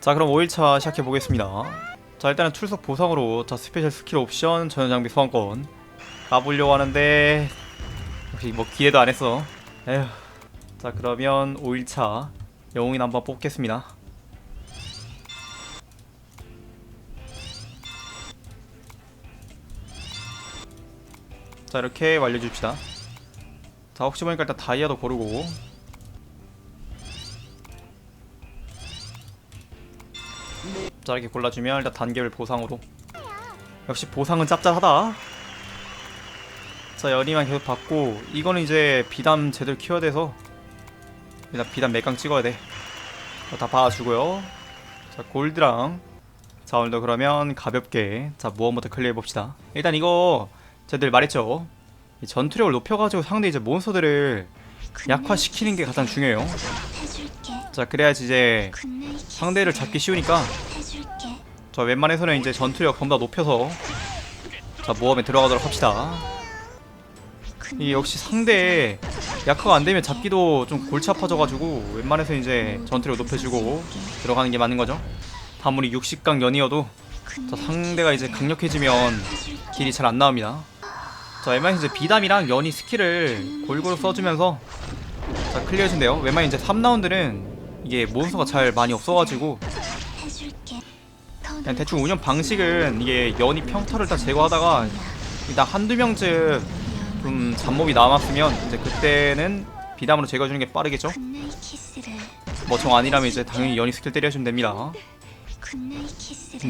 자 그럼 5일차 시작해 보겠습니다. 자 일단은 출석 보상으로 자 스페셜 스킬 옵션 전용 장비 소환권 가보려고 하는데 역시 뭐 기대도 안 했어 에휴. 자 그러면 5일차 영웅인 한번 뽑겠습니다. 자 이렇게 완료해줍시다. 자 혹시 보니까 일단 다이아도 고르고 자 이렇게 골라주면 일단 단계별 보상으로. 역시 보상은 짭짤하다. 자 연이만 계속 받고 이거는 이제 비담 제대로 키워야 돼서 일단 비담 몇강 찍어야 돼다 봐주고요. 자 골드랑. 자 오늘도 그러면 가볍게. 자 무언부터 클리어해 봅시다. 일단 이거 제들 말했죠? 이 전투력을 높여가지고 상대 이제 몬스터들을 약화시키는 게 가장 중요해요. 자 그래야지 이제 상대를 잡기 쉬우니까 저 웬만해서는 이제 전투력 전부 다 높여서 자 모험에 들어가도록 합시다. 이게 역시 상대 약화가 안 되면 잡기도 좀 골치 아파져가지고 웬만해서 이제 전투력 높여주고 들어가는 게 맞는 거죠. 아무리 60강 연이어도 자 상대가 이제 강력해지면 딜이 잘 안 나옵니다. 자 웬만해서 이제 비담이랑 연이 스킬을 골고루 써주면서 자 클리어해준대요. 웬만해 이제 3라운드는 이게 몬스터가 잘 많이 없어가지고. 그냥 대충 운영 방식은 이게 연이 평타를 다 제거하다가 일단 한두 명쯤 좀 잡몹이 남았으면 이제 그때는 비담으로 제거해주는 게 빠르겠죠? 굿나잇 키스를. 뭐정 아니라면 이제 당연히 연이 스킬 때려주면 됩니다.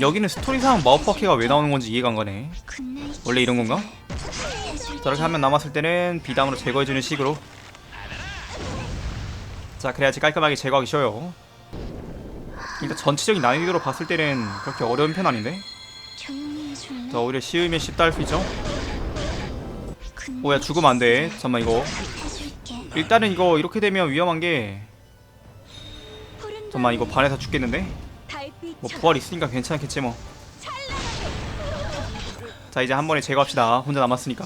여기는 스토리상 마법바퀴가 왜 나오는 건지 이해가 안 가네 원래 이런 건가? 저렇게 하면 남았을 때는 비담으로 제거해주는 식으로 자 그래야지 깔끔하게 제거하기 쉬워요 일단 전체적인 난이도로 봤을 때는 그렇게 어려운 편 아닌데? 자 오히려 쉬우면 쉽다 할 수 있죠? 오야 죽으면 안돼 잠깐만 이거. 일단은 이거 이렇게 되면 위험한 게 잠깐만 이거 반에서 죽겠는데? 뭐 부활 있으니까 괜찮겠지 뭐. 자 이제 한 번에 제거합시다. 혼자 남았으니까.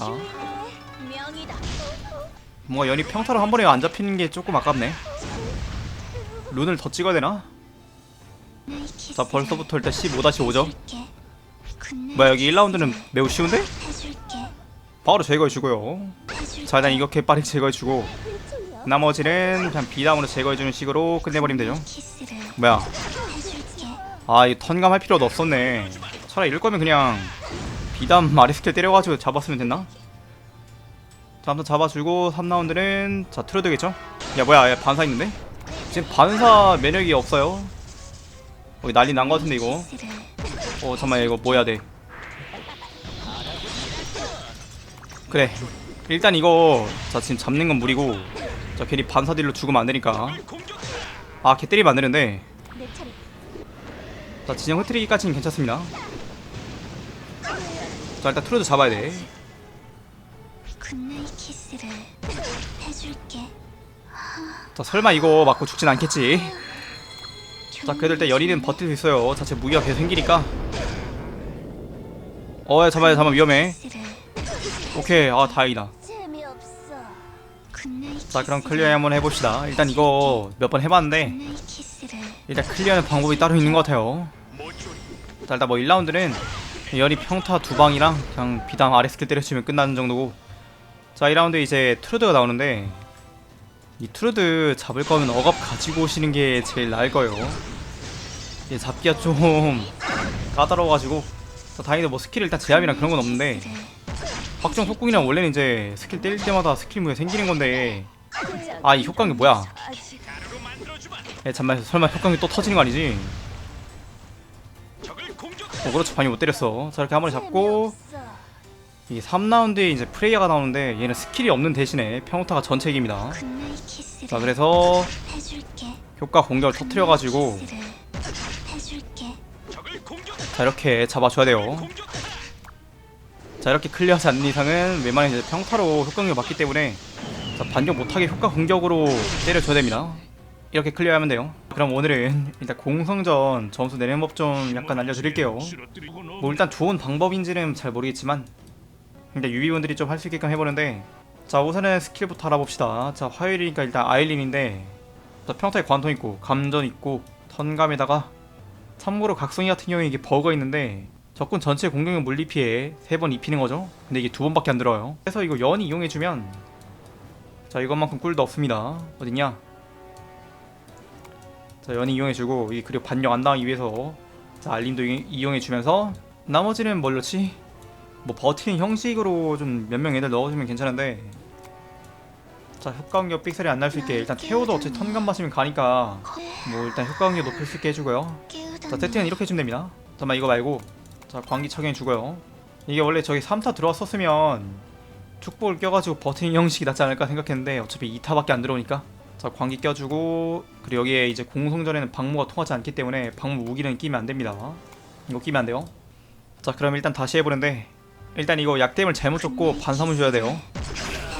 뭔가 연이 평타로 한 번에 안 잡히는 게 조금 아깝네. 룬을 더 찍어야 되나? 자 벌써부터 일단 15-5죠. 해줄게. 굿나잇 뭐야 여기 1라운드는 매우 쉬운데? 바로 제거해주고요. 자 일단 이렇게 빠르게 제거해주고 나머지는 그냥 비담으로 제거해주는 식으로 끝내버리면 되죠. 뭐야 해줄게. 아, 이 턴감 할 필요도 없었네. 차라리 이럴 거면 그냥 비담 마리스킬 때려가지고 잡았으면 됐나? 자, 아무튼 잡아주고 3라운드는 자 되겠죠? 야 뭐야, 야, 반사 있는데? 지금 반사 매력이 없어요. 어, 난리 난거 같은데 이거. 어, 잠깐만 이거 뭐 해야 돼? 그래. 일단 이거 자 지금 잡는 건 무리고 자 괜히 반사 딜로 죽으면 안 되니까. 아, 개 때리면 안 되는데. 자 진영 흐트리기까지는 괜찮습니다 자 일단 트루드 잡아야 돼. 자 설마 이거 맞고 죽진 않겠지 자 그래도 일단 연인은 버틸 수 있어요 자체 무기가 계속 생기니까 어야 잡아야 잠깐 위험해. 오케이 아 다행이다 자 그럼. 클리어 한번 해봅시다 일단 이거 몇 번 해봤는데. 일단 클리어하는 방법이 따로 있는 것 같아요 자 일단 뭐 1라운드는 연이 평타 두 방이랑 그냥 비담 아래 스킬 때려치면 끝나는 정도고 자 2라운드 이제 트루드가 나오는데 이 트루드 잡을 거면 억압 가지고 오시는 게 제일 나을 거예요 이게 잡기가 좀 까다로워가지고 자 다행히도 뭐 스킬 일단 제압이랑 그런 건 없는데 확정 속궁이랑 원래는 이제 스킬 때릴 때마다 스킬 무에 생기는 건데 아 이 효과는 뭐야 에 잠만 설마 효과음이 또 터지는 거 아니지? 어 그렇죠 반이 못 때렸어 자 이렇게 한 번에 잡고 이 3라운드에 이제 프레이야가 나오는데 얘는 스킬이 없는 대신에 평타가 굿나잇 키스를. 자 그래서. 효과 공격을 터트려가지고. 자 이렇게 잡아줘야 돼요. 자 이렇게 클리어하지 않는 이상은 웬만한 이제 평타로 효과 공격 맞기 때문에 자 반격 못하게 효과 공격으로 때려줘야 됩니다. 이렇게 클리어하면 돼요. 그럼 오늘은 일단 공성전 점수 내는 법 좀 약간 알려드릴게요. 뭐 일단 좋은 방법인지는 잘 모르겠지만 일단 유비분들이 좀 할 수 있게끔 해보는데 자 우선은 스킬부터 알아봅시다. 자 화요일이니까 일단 아일린인데 자 평타에 관통 있고 감전 있고 턴감에다가 참고로 각성이 같은 경우에 이게 버거 있는데 적군 전체 공격력 물리 피해 3번 입히는 거죠. 근데 이게 두 번밖에 안 들어요. 그래서 이거 연이 이용해주면 자 이것만큼 꿀도 없습니다. 어딨냐? 자 연이 이용해주고 이 그리고 반격 안 당하기 위해서 자 알림도 이- 이용해주면서 나머지는 뭘로지? 뭐 버티는 형식으로 좀 몇 명 애들 넣어주면 괜찮은데 자 효과음격 삑살이 안 날 수 있게 일단 태워도 어차피 턴감 마시면 가니까 뭐 일단 효과음격 높일 수 있게 해주고요 자 세팅은 이렇게 해주면 됩니다. 잠깐만 이거 말고. 자 광기 착용해주고요. 이게 원래 저기 3타 들어왔었으면 축복을 껴가지고 버티는 형식이 낫지 않을까 생각했는데 어차피 2타밖에 안 들어오니까. 자 광기 껴주고 그리고 여기에 이제 공성전에는 방무가 통하지 않기 때문에 방무 무기는 끼면 안 됩니다. 이거 끼면 안 돼요. 자 그럼 일단 다시 해보는데 일단 이거 약댐을 잘못 줬고 반사문 줘야 돼요.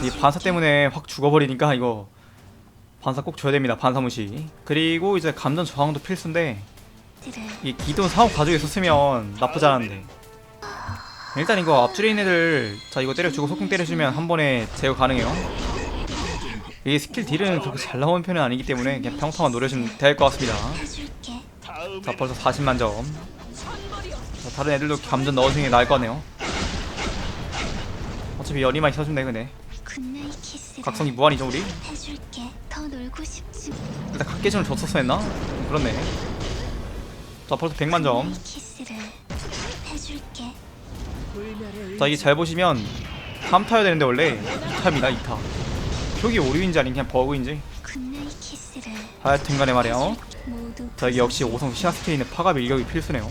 이 반사 때문에 확 죽어버리니까 이거 반사 꼭 줘야 됩니다 반사무시. 그리고 이제 감전 저항도 필수인데 이 기존 사업 가지고 있었으면 나쁘지 않은데. 일단 이거 앞줄에 있는 애들 자 이거 때려주고 소금 때려주면 한 번에 제거 가능해요. 이 스킬 딜은 그렇게 잘 나오는 편은 아니기 때문에 그냥 평타만 노려주면 될 것 같습니다. 자 벌써 40만 점. 자, 다른 애들도 감전 넣어주는 게 나을 것 같네요. 어차피 연이만 있어주면 돼 근데. 각성이 무한이죠 우리? 일단 각계전을 줬었어 했나? 음, 그렇네 자 벌써 100만 점. 키스를 해줄게. 자 이게 잘 보시면 3타여야 되는데 원래 2타입니다 2타 표기 오류인지 아니면 그냥 버그인지? 굿나잇 키스를 하여튼간에 말이야 어? 모두 자 이게 역시 5성 신화 스킬에 있는 파갑 일격이 필수네요.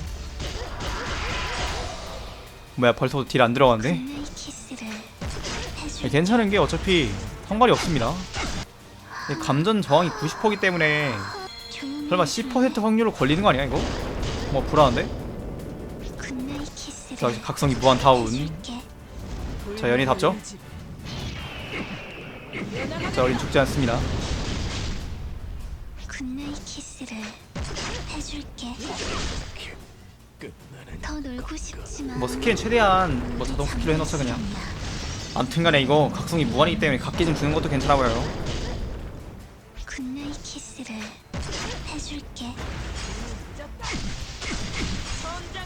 뭐야 벌써 딜 안 들어가는데? 굿나잇 키스를 예, 해줄게. 괜찮은 게 어차피 상관이 없습니다. 이 감전 저항이 90%기 때문에 설마 해줄래? 10% 확률로 걸리는 거 아니야 이거? 뭐 불안한데? 자 각성이 무한 해줄게 자 연이 답죠? 자 우린 죽지 않습니다 뭐 스킬은 최대한 뭐 자동 스킬로 해놓자 그냥 암튼간에 이거 각성이 무한이기 때문에 각기 좀 주는 것도 괜찮아 보여요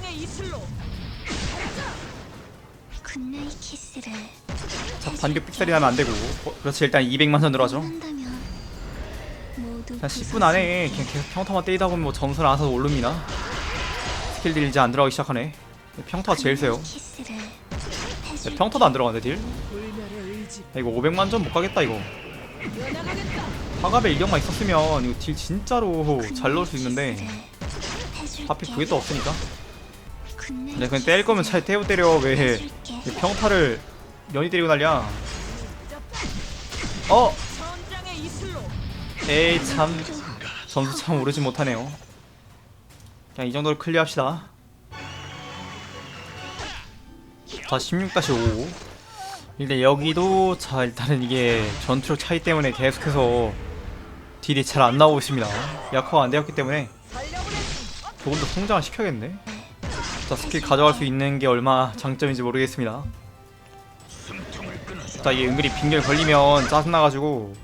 전장의 이슬로. 굿나잇 키스를 자 반격 삑살이 나면 안 되고. 어, 그렇지 일단 200만 원 들어가죠. 한다면 모두 한 10분 안에 그냥 계속 평타만 때리다 보면 뭐 점수는 알아서 오릅니다. 스킬들 이제 안 들어가기 시작하네. 평타가 제일 세요. 키스를 야, 평타도 안 들어가는데 딜? 불멸의 의지 야, 이거 500만 점 못 가겠다 이거. 화갑에 일격만 있었으면 이거 딜 진짜로 잘 넣을 수 있는데. 하필 그게. 또 없으니까 근데 그냥 때릴 거면 차라리 태우 때려. 왜 평타를 연이 때리고 난리야? 어! 에이 참. 점수 참 오르지 못하네요. 그냥 이 정도로 클리어합시다. 자 16-5 일단 여기도 자 일단은 이게 전투력 차이 때문에 계속해서 딜이 잘 안 나오고 있습니다. 약화가 안 되었기 때문에 조금 더 성장을 시켜야겠네 자 스킬 가져갈 수 있는 게 얼마 장점인지 모르겠습니다 자 이게 은근히 빙결 걸리면 짜증나가지고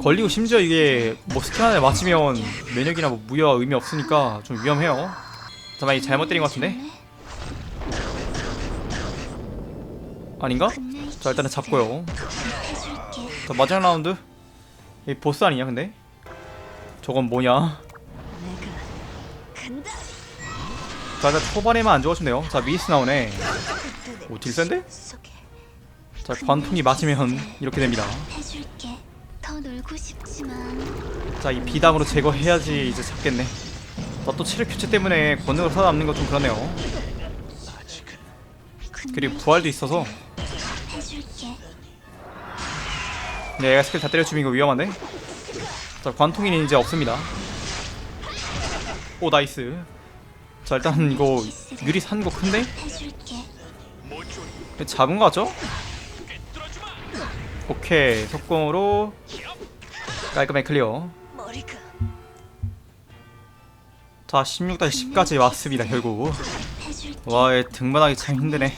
걸리고 심지어 이게 뭐 스킬 하나에 맞으면 면역이나 뭐 무효와 의미 없으니까 좀 위험해요 잠깐만 이 잘못 때린 것 같은데? 아닌가? 자 일단은 잡고요. 자 마지막 라운드 이 보스 아니냐 근데? 저건 뭐냐 자 일단 초반에만 안 죽어주면 돼요 자 미스 나오네 오 딜 센데? 속에 자 관통이 맞으면 이렇게 됩니다 자 이 비담으로 제거해야지 이제 잡겠네 나또 체력 교체 때문에 권능을 살아남는 거좀 그러네요 그리고 부활도 있어서. 네, 얘가 스킬 다 때려주면 이거 위험한데? 자, 관통이는 이제 없습니다. 오, 나이스. 자, 일단 이거 유리 산 거 큰데? 잡은 거 같죠? 오케이, 속공으로 깔끔하게 클리어. 자, 16-10까지 왔습니다, 결국. 해줄게. 와, 얘 등반하기 참 힘드네.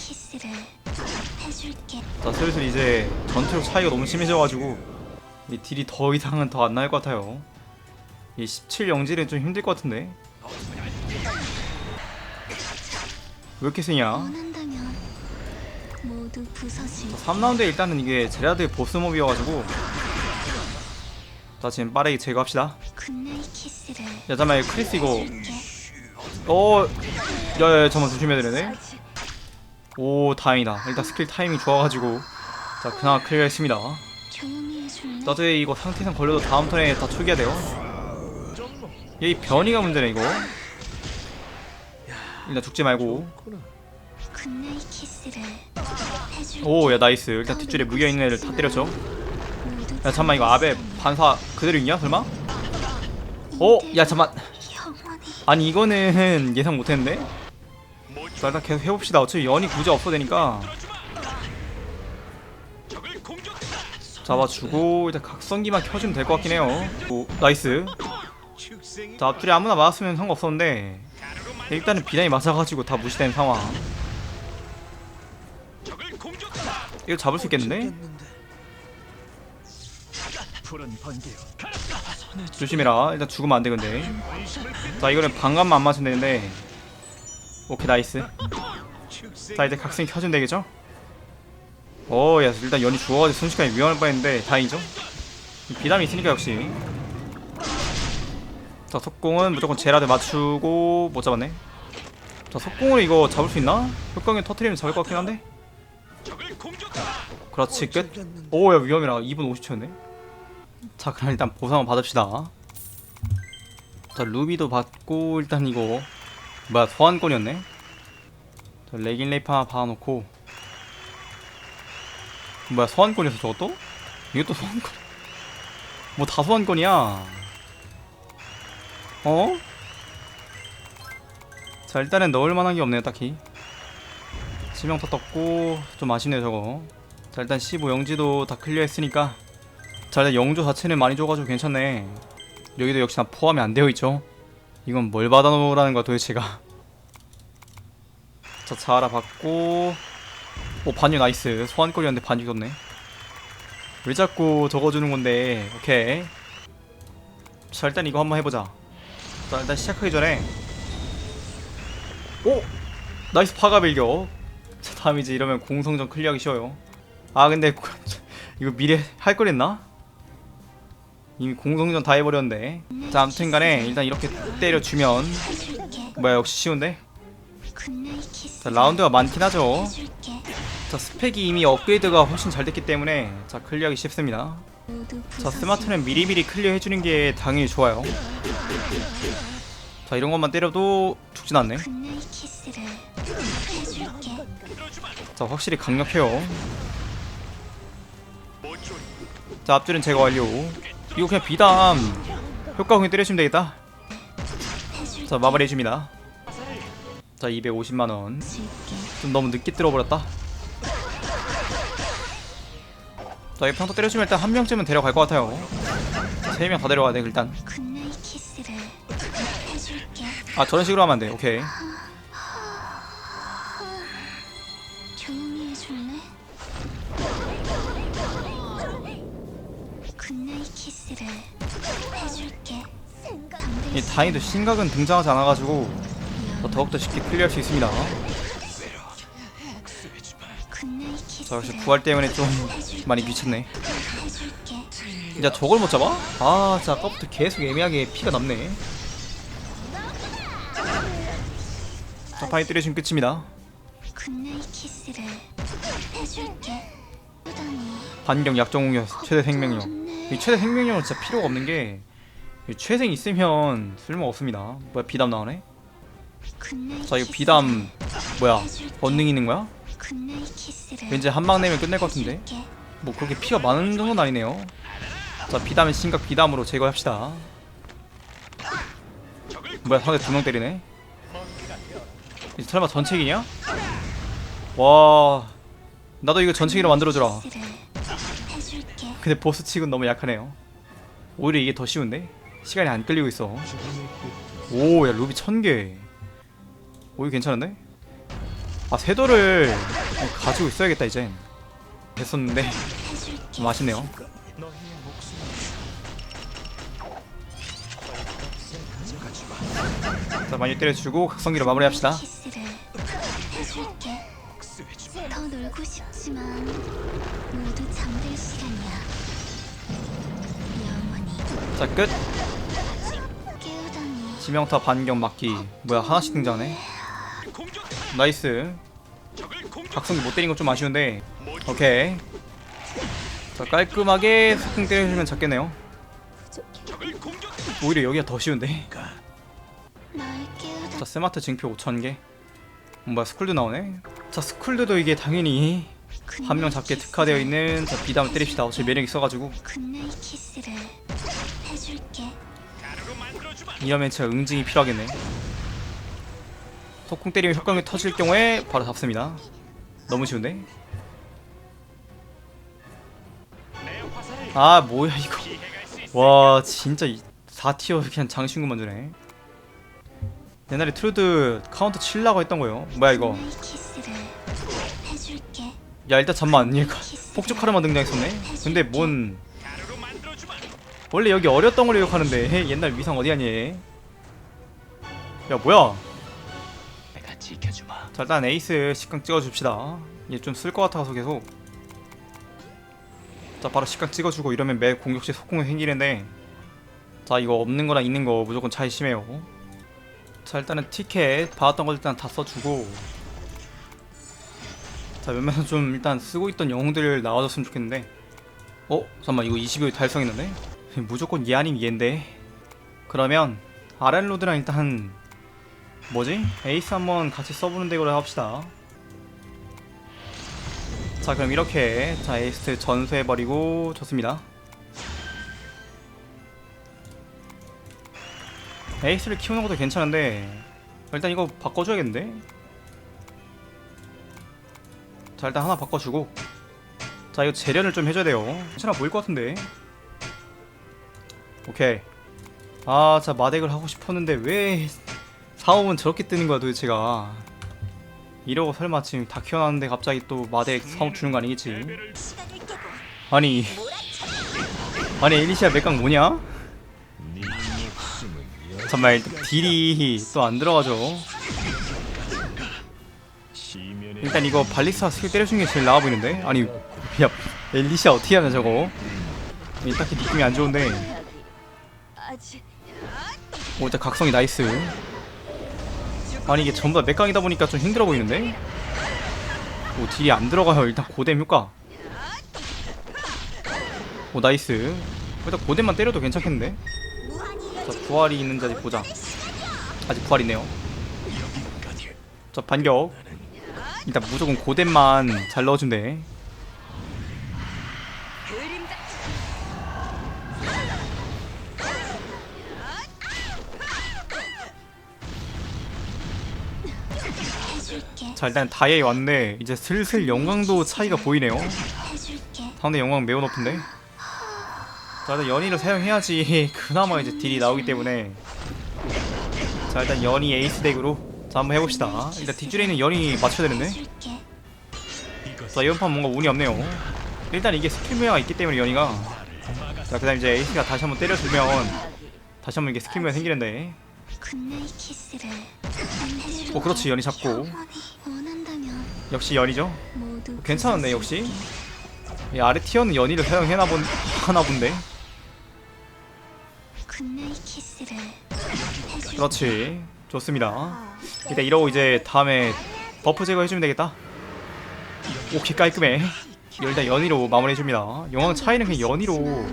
자, 슬슬 이제 전투력 차이가 너무 심해져가지고 이 딜이 더 이상은 더 안 나올 것 같아요. 이 17 영질은 좀 힘들 것 같은데. 왜 이렇게 세냐? 원한다면 모두 부서질 3라운드에 일단은 이게 제라드 보스몹이어가지고 자 지금 빠르게 제거합시다. 굿나잇 키스를 야 잠깐만 이거 크리스 이거. 어 야야 잠깐만 조심해야 되네. 오 다행이다. 일단 스킬 타이밍 좋아가지고. 자 그나마 클리어 했습니다. 조용히 해줄래? 나도 이거 상태상 걸려도 다음 턴에 다 초기화 돼요. 얘 이 변이가 문제네 이거 일단 죽지 말고. 굿나잇 키스를 해줄게. 오야 나이스. 일단 뒷줄에 무겨있는 애들 다 모두 야 잠만 이거 아베 반사 그대로 있냐 설마? 어? 야 잠만. 아니 이거는 예상 못했는데? 자 일단 계속 해봅시다. 어차피 연이 굳이 없어도 되니까. 잡아주고 일단 각성기만 켜주면 될 것 같긴 해요. 오, 나이스. 자 앞줄에 아무나 맞았으면 상관없었는데 일단은 비단이 맞아가지고 다 무시된 상황. 이거 잡을 수 있겠는데? 조심해라. 일단 죽으면 안돼 근데. 자 이거는 방감만 안 맞으면 되는데. 오케이 나이스. 자 이제 각성이 켜주면 되겠죠? 어야 일단 연이 죽어가지고 순식간에 위험할 뻔했는데 다행이죠? 비담이 있으니까 역시 자 속공은 무조건 제라드 맞추고 못 잡았네. 자 속공을 이거 잡을 수 있나? 효과기 터트리면 잡을 것 같긴 한데? 그렇지 끝. 오야 위험해라. 2분 50초였네. 자 그럼 일단 보상을 받읍시다. 자 루비도 받고 일단 이거 뭐야 소환권이었네. 자 레긴 레이프 하나 박아놓고. 뭐야 소환권이었어 저것도? 이것도 소환권. 뭐 다 소환권이야 어? 자 일단은 넣을 만한 게 없네요 딱히. 치명타 떴고 좀 아쉽네요 저거. 자 일단 15 영지도 다 클리어 했으니까. 자 일단 영조 자체는 많이 줘가지고 괜찮네. 여기도 역시나 포함이 안 되어 있죠? 이건 뭘 받아놓으라는 거야 도대체가. 자 자라 받고. 오 반유 나이스. 소환거리였는데 반유 줬네. 왜 자꾸 적어주는 건데? 오케이. 자 일단 이거 한번 해보자 자 일단 시작하기 전에 오 나이스 파가 빌겨 자 다음 이제 이러면 공성전 클리어하기 쉬워요 아 근데 이거 미래 할 거랬나? 이미 공성전 다 해버렸는데 자 아무튼간에 일단 이렇게 때려주면. 뭐야 역시 쉬운데? 자 라운드가 많긴 하죠. 자 스펙이 이미 업그레이드가 훨씬 잘 됐기 때문에 자 클리어하기 쉽습니다 자 스마트는 미리미리 클리어 해주는 게 당연히 좋아요 자 이런 것만 때려도 죽진 않네. 자 확실히 강력해요 자 앞줄은 제거 완료 이거 그냥 비담 효과 공에 때려주면 되겠다. 자 마무리 해줍니다 자 250만원 줄게. 좀 너무 늦게 들어버렸다 자이 평타 때려주면 일단 한 명쯤은 데려갈 것 같아요 세 명 다 데려가야 돼 일단 굿나잇 키스를 해줄게. 아 저런 식으로 하면 안돼 오케이 조용히 해줄래? 굿나잇 키스를 해줄게. 이 다행히도 신각은 등장하지 않아가지고 더 더욱더 쉽게 클리어할 수 있습니다 자 역시 부활 때문에 좀 많이 미쳤네. 야 저걸 못 잡아? 아 진짜 아까부터 계속 애매하게 피가 남네 자 파이 끝입니다 키스를 해줄게. 부담이 반경 약정공격 최대 생명력 이 최대 생명력은 진짜 필요가 없는 게이 최생 있으면 쓸모 없습니다 뭐야 비담 나오네 자 이거 비담 뭐야. 번능 있는 거야? 왠지 한방 내면 끝낼 것 같은데. 뭐 그렇게 피가 많은 정도는 아니네요 자 비담은 심각 비담으로 제거합시다 뭐야 상대 두 명 때리네 이 설마 전체기냐? 와 나도 이거 전체기로 만들어주라. 근데 보스 칙은 너무 약하네요 오히려 이게 더 쉬운데? 시간이 안 끌리고 있어 오야 루비 천개 오 이거 괜찮은데? 아 세도를 가지고 있어야겠다 이제. 됐었는데. 좀 아쉽네요. 자 많이 때려주고 각성기로 마무리합시다. 더 놀고 싶지만 모두 잠들 시간이야. 자끝. 지명타 반경 막기. 뭐야 하나씩 등장해 나이스. 각성기 못 때린 건 좀 아쉬운데. 오케이. 자 깔끔하게 스팅 때려주면 잡겠네요. 오히려 여기가 더 쉬운데. 자 스마트 징표 5,000개. 뭐야 스쿨도 나오네. 자 스쿨드도 이게 당연히 한 명 잡기에 특화되어 있는 자 비담을 때립시다. 어차피 매력 있어가지고 이러면 제가 응징이 필요하겠네. 속공 때리면 효과음이 터질 경우에 바로 잡습니다. 너무 쉬운데? 아 뭐야 이거. 와 진짜 4티어 그냥 장신구만 주네. 옛날에 트루드 카운터 칠라고 했던 거예요. 뭐야 이거? 야 일단 잠만. 얘가 폭죽하르마 등장했었네? 근데 뭔 원래 여기 어렸던 걸로 기억하는데 옛날 위상 어디 갔니 얘? 야 뭐야 지켜주마. 자 일단 에이스 10강 찍어줍시다 얘 좀 쓸 것 같아서 계속 자 바로 10강 찍어주고 이러면 매 공격 시 속공이 생기는데 자 이거 없는 거랑 있는 거 무조건 차이 심해요 자 일단은 티켓 받았던 거 일단 다 써주고 자 몇몇은 좀 일단 쓰고 있던 영웅들 나와줬으면 좋겠는데 어? 잠깐만 이거 20일 달성했는데? 무조건 얘 아니면 얘인데 그러면 아렌로드랑 일단 뭐지? 에이스 한번 같이 써보는 대로 합시다. 자 그럼 이렇게 자 에이스 전수해버리고 좋습니다. 에이스를 키우는 것도 괜찮은데 일단 이거 바꿔줘야겠는데? 자 일단 하나 바꿔주고 자 이거 재련을 좀 해줘야 돼요 괜찮아 보일 것 같은데 오케이 아자 마덱을 하고 싶었는데 왜 사업은 저렇게 뜨는 거야 도대체가. 이러고 설마 지금 다 키워놨는데 갑자기 또 마덱 사업 주는 거 아니겠지? 아니 아니 엘리시아 맥강 뭐냐? 일단 딜이 또 안 들어가죠. 일단 이거 발리스타 스킬 때려주는 게 제일 나아 보이는데? 아니 야 엘리시아 어떻게 하냐 저거? 이 딱히 느낌이 안 좋은데. 오 일단 각성이 나이스 아니 이게 전부 다 맥강이다 보니까 좀 힘들어 보이는데? 오 딜이 안 들어가요. 일단 고뎀 효과. 오 나이스. 일단 고뎀만 때려도 괜찮겠는데? 자 부활이 있는지 아직 보자. 아직 부활 있네요. 자 반격. 일단 무조건 고뎀만 잘 넣어준대 자 일단 다이아에 왔는데 이제 슬슬 영광도 차이가 보이네요. 상대 영광 매우 높은데? 자 일단 연의를 사용해야지. 그나마 이제 딜이 나오기 때문에. 자 일단 연의 에이스 덱으로. 자 한번 해봅시다. 일단 뒷줄에 있는 연의 맞춰야 되는데? 자 이번 판 뭔가 운이 없네요. 일단 이게 스킬 무효가 있기 때문에 연의가. 자 그 다음 이제 에이스가 다시 한번 때려주면 다시 한번 이게 스킬 무효가 생기는데 굿나잇 키스를 해줄게 오 그렇지 연의 잡고. 원한다면 역시 연이죠? 모두 괜찮았네 역시. 이 아래 티어는 연의를 사용해나 본 하나 본데. 굿나잇 키스를 해줄게 그렇지 좋습니다. 일단 이러고 이제 다음에 버프 제거 해주면 되겠다. 오케이 깔끔해. 일단 연의로 마무리해줍니다. 영광 차이는 그냥 연의로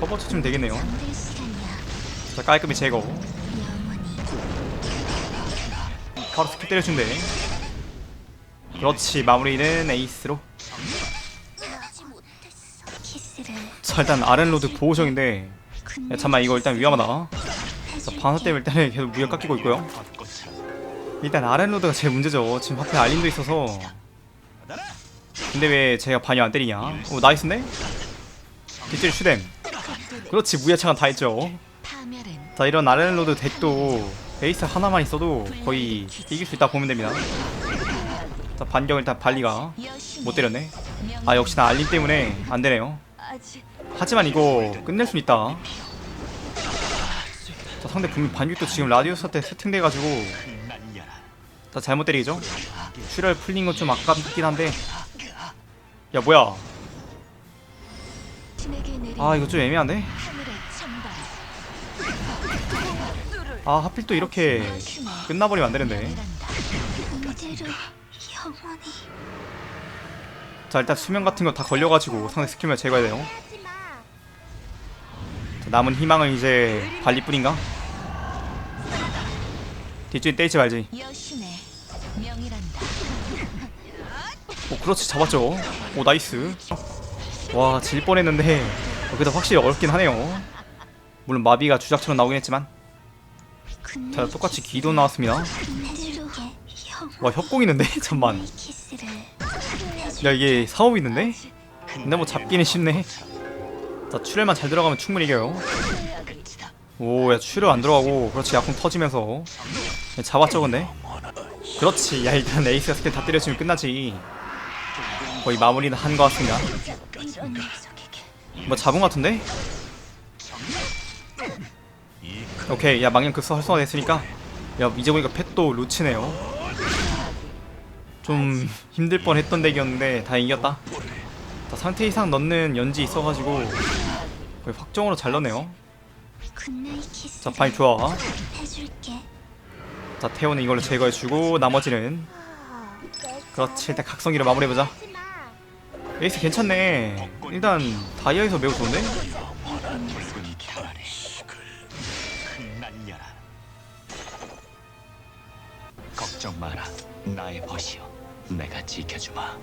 커버 쳐주면 되겠네요. 자 깔끔히 제거 바로 스킬 때려준대. 그렇지 마무리는 에이스로. 자 일단 아렌로드 보호정인데 야, 잠깐만 이거 일단 위험하다. 반사 때문에 일단은 계속 무역 깎이고 있고요. 일단 아렌로드가 제일 문제죠. 지금 하필 알림도 있어서. 근데 왜 제가 반이 안 때리냐? 오 나이스인데? 뒷줄 슈댐 그렇지 무야창은 다 했죠. 자 이런 아렌로드 덱도 베이스 하나만 있어도 거의 이길 수 있다 보면 됩니다. 자 반격 일단 발리가 못 때렸네. 아 역시나 알림 때문에 안 되네요. 하지만 이거 끝낼 순 있다. 자 상대 분명 반격도 지금 라디오스 때 세팅돼가지고. 자 잘못 때리죠? 출혈 풀린 건 좀 아깝긴 한데. 야 뭐야? 아 이거 좀 애매한데 아 하필 또 이렇게 끝나버리면 안 되는데. 자 일단 수면 같은 거 다 걸려가지고 상대 스킬만 제거해야 돼요. 자, 남은 희망은 이제 발리뿐인가? 뒷줄 떼지 말지. 오 그렇지. 잡았죠. 오 나이스. 와 질 뻔했는데. 어, 그래도 확실히 어렵긴 하네요. 물론 마비가 주작처럼 나오긴 했지만 자 똑같이 기도 나왔습니다 와 협공 있는데? 잠만 야 이게 사업 있는데? 근데 뭐 잡기는 쉽네 자 출혈만 잘 들어가면 충분히 이겨요 오야 출혈 안 들어가고 그렇지 약공 터지면서 야, 잡았죠 근데? 그렇지 야 일단 에이스가 스킬 다 때려주면 끝나지 거의 마무리는 한 것 같습니다 뭐 잡은 것 같은데? 오케이 야 망령급수 활성화됐으니까 야 이제 보니까 펫도 루치네요 좀 힘들 뻔했던 덱이었는데 다 이겼다 자, 상태 이상 넣는 연지 있어가지고 거의 확정으로 잘 넣네요. 자 파이 좋아. 자 태호는 이걸로 제거해주고 나머지는 그렇지 일단 각성기로 마무리해보자 에이스 괜찮네 일단 다이아에서 매우 좋은데? 걱정 마라. 나의 벗이여. 내가 지켜주마.